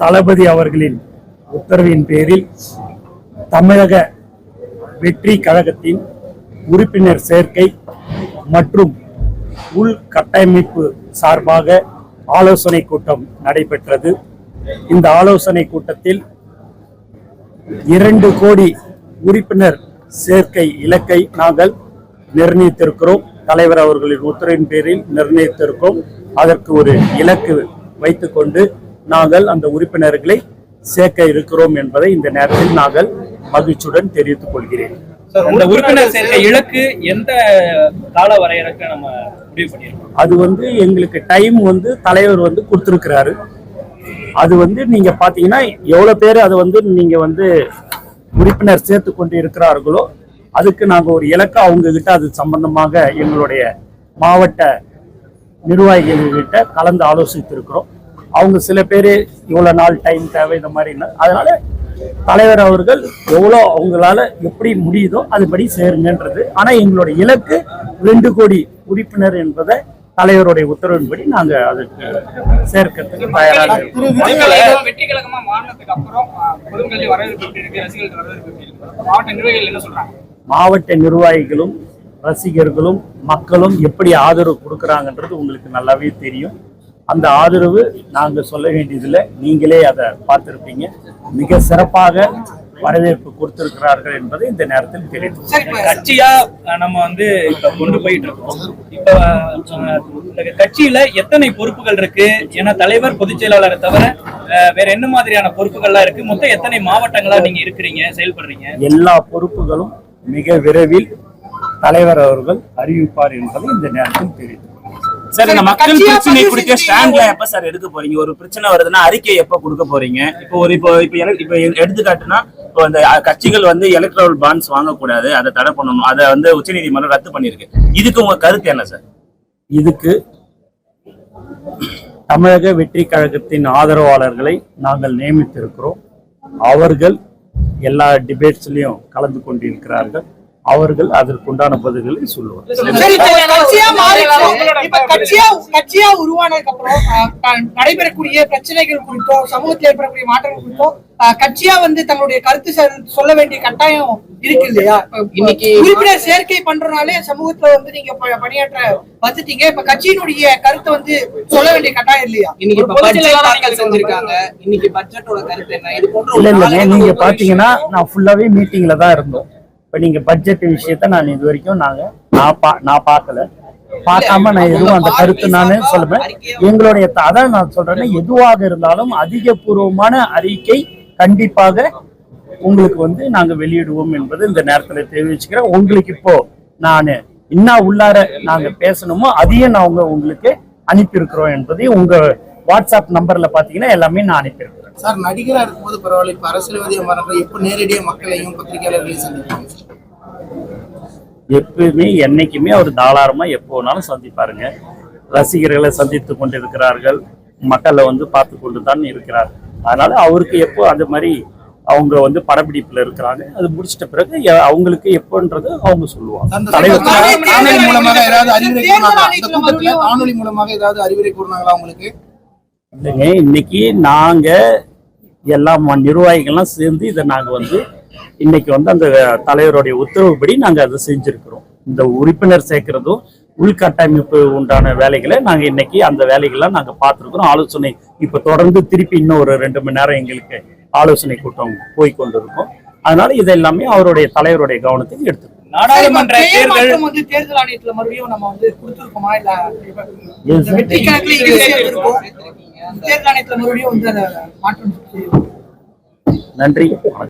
தளபதி அவர்களின் உத்தரவின் பேரில் தமிழக வெற்றி கழகத்தின் உறுப்பினர் சேர்க்கை மற்றும் உள்கட்டமைப்பு சார்பாக ஆலோசனை கூட்டம் நடைபெற்றது. இந்த ஆலோசனை கூட்டத்தில் இரண்டு கோடி உறுப்பினர் சேர்க்கை இலக்கை நாங்கள் நிர்ணயித்திருக்கிறோம். தலைவர் அவர்களின் உத்தரவின் பேரில் நிர்ணயித்திருக்கிறோம். அதற்கு ஒரு இலக்கு வைத்துக்கொண்டு நாங்கள் அந்த உறுப்பினர்களை சேர்க்க இருக்கிறோம் என்பதை இந்த நேரத்தில் நாங்கள் மகிழ்ச்சியுடன் தெரிவித்துக் கொள்கிறேன். அந்த உறுப்பினர் சேர்க்கை இலக்கு எந்த கால வரையறைக்கு நம்ம முடிவு பண்ணியிருக்கோம்? அது வந்து எங்களுக்கு டைம் வந்து தலைவர் வந்து கொடுத்துருக்கிறாரு. அது வந்து நீங்க பாத்தீங்கன்னா எவ்வளவு பேர் அதை வந்து நீங்க வந்து உறுப்பினர் சேர்த்து கொண்டு இருக்கிறார்களோ அதுக்கு நாங்க ஒரு இலக்கை அவங்க கிட்ட அது சம்பந்தமாக எங்களுடைய மாவட்ட நிர்வாகிகள்கிட்ட கலந்து ஆலோசித்திருக்கிறோம். அவங்க சில பேர் இவ்வளவு நாள் டைம் தேவை இந்த மாதிரி அதனால தலைவர் அவர்கள் எவ்வளோ அவங்களால எப்படி முடியுதோ அதுபடி சேருங்கன்றது. ஆனா எங்களுடைய இலக்கு ரெண்டு கோடி உறுப்பினர் என்பதை தலைவருடைய உத்தரவின்படி நாங்க அதுக்கு சேர்க்கறதுக்கு தயாராக மாவட்ட நிர்வாகிகளும் ரசிகர்களும் மக்களும் எப்படி ஆதரவு கொடுக்குறாங்கன்றது உங்களுக்கு நல்லாவே தெரியும். அந்த ஆதரவு நாங்க சொல்ல வேண்டியதில்லை. நீங்களே அதை பார்த்திருப்பீங்க. மிக சிறப்பாக வரவேற்பு கொடுத்திருக்கிறார்கள் என்பதை இந்த நேரத்தில் தெரிவித்து கட்சியா நம்ம வந்து இப்ப கொண்டு போயிட்டு இருக்கோம். இப்ப கட்சியில எத்தனை பொறுப்புகள் இருக்கு? ஏன்னா தலைவர் பொதுச் செயலாளரை தவிர வேற என்ன மாதிரியான பொறுப்புகள்லாம் இருக்கு? மொத்தம் எத்தனை மாவட்டங்களா நீங்க இருக்கிறீங்க செயல்படுறீங்க? எல்லா பொறுப்புகளும் மிக விரைவில் தலைவர் அவர்கள் அறிவிப்பார் என்பதை இந்த நேரத்தில் தெரிவித்து சார் இந்த மக்கள் பிரச்சனை குறித்த ஸ்டாண்ட்ல எப்ப சார் எடுக்க போறீங்க? ஒரு பிரச்சனை வருதுன்னா அறிக்கை எப்ப கொடுக்க போறீங்க? இப்போ ஒரு இப்போ இப்போ இப்போ எடுத்துக்காட்டுனா இப்போ அந்த கட்சிகள் வந்து எலக்ட்ரல் பாண்ட்ஸ் வாங்கக்கூடாது அதை தடை பண்ணணும் அதை வந்து உச்சநீதிமன்றம் ரத்து பண்ணிருக்கு இதுக்கு உங்க கருத்து என்ன சார் இதுக்கு தமிழக வெற்றி கழகத்தின் ஆதரவாளர்களை நாங்கள் நியமித்திருக்கிறோம். அவர்கள் எல்லா டிபேட்ஸ்லயும் கலந்து கொண்டிருக்கிறார்கள். அவர்கள் அதற்குண்டான பதில்களை சொல்லுவார்கள். கட்சியா கட்சியா உருவானதுக்கு அப்புறம் நடைபெறக்கூடிய பிரச்சனைகள் குறித்தோ சமூகத்தில் ஏற்படக்கூடிய மாற்றங்கள் குறித்தோ அஹ், கட்சியா வந்து தங்களுடைய கருத்து சொல்- சொல்ல வேண்டிய கட்டாயம் இருக்கு இல்லையா? இன்னைக்கு உறுப்பினர் சேர்க்கை பண்றதுனாலே சமூகத்துல வந்து நீங்க பணியாற்ற வந்துட்டீங்க. இப்ப கட்சியினுடைய கருத்தை வந்து சொல்ல வேண்டிய கட்டாயம் இல்லையா? இன்னைக்கு செஞ்சிருக்காங்க. இன்னைக்கு பட்ஜெட்டோட கருத்து என்ன? இது போன்ற இல்ல நீங்க பாத்தீங்கன்னா நான் ஃபுல்லாவே மீட்டிங்ல தான் இருந்தோம். இப்ப நீங்க பட்ஜெட் விஷயத்த நான் இது வரைக்கும் நாங்க நான் பா நான் பார்க்கல. பார்க்காம நான் எதுவும் அந்த கருத்து நானே சொல்லுவேன் எங்களுடைய அதான் நான் சொல்றேன்னா எதுவாக இருந்தாலும் அதிகபூர்வமான அறிக்கை கண்டிப்பாக உங்களுக்கு வந்து நாங்க வெளியிடுவோம் என்பது இந்த நேரத்துல தெரிவிச்சுக்கிறேன். உங்களுக்கு இப்போ நான் என்ன உள்ளார நாங்க பேசணுமோ அதையும் நான் உங்க உங்களுக்கு அனுப்பியிருக்கிறோம் என்பதையும் உங்க வாட்ஸ்அப் நம்பர்ல பாத்தீங்கன்னா எல்லாமே நான் அனுப்பியிருக்கிறேன். சார் நடிகரா இருக்கும்போது பரவாயில்ல இப்ப அரசியல்வாதியா மாறப்ப எப்ப நேரடியா மக்களையும் பத்திரிகையாளர்களையும் சந்திப்பாங்க? சார் எப்பவுமே என்னைக்குமே அவர் தாராளமா எப்போ வேணாலும் சந்திப்பாருங்க. ரசிகர்களை சந்தித்து கொண்டிருக்கிறார்கள். மக்களை வந்து பார்த்து கொண்டு தான் இருக்கிறார். அதனால அவருக்கு எப்போ அந்த மாதிரி அவங்க வந்து படப்பிடிப்புல இருக்கிறாங்க அது முடிச்சிட்ட பிறகு அவங்களுக்கு எப்போன்றது அவங்க சொல்லுவாங்க. காணொலி மூலமாக ஏதாவது அறிவுரை காணொலி மூலமாக ஏதாவது அறிவுரை கூறினாங்களா உங்களுக்கு? இல்லைங்க இன்னைக்கு நாங்க எல்லாம் ம- நிர்வாகிகள்லாம் சேர்ந்து இதை நாங்க வந்து இன்னைக்கு வந்து அந்த தலைவருடைய உத்தரவுப்படி நாங்க அதை செஞ்சிருக்கிறோம். இந்த உறுப்பினர் சேர்க்கிறதும் உள்கட்டமைப்பு உண்டான வேலைகளை நாங்க இன்னைக்கு அந்த வேலைகளை நாங்க பார்த்திருக்கிறோம். ஆலோசனை இப்ப தொடர்ந்து திருப்பி இன்னும் ஒரு ரெண்டு மணி நேரம் எங்களுக்கு ஆலோசனை கூட்டம் போய் கொண்டிருக்கும். அதனால இது எல்லாமே அவருடைய தலைவருடைய கவனத்துக்கு எடுத்துக்கணும். நாடாளுமன்ற பெயர் தேர்தல் மாற்றம் வந்து தேர்தல் ஆணையத்துல மறுபடியும் நம்ம வந்து கொடுத்திருக்கோமா? இல்ல Yes, sir. வெற்றி கணக்குல இது சேர்த்திருக்கோம். தேர்தல் ஆணையத்துல மறுபடியும் வந்து அதை மாற்றம் செய்யும் நன்றி.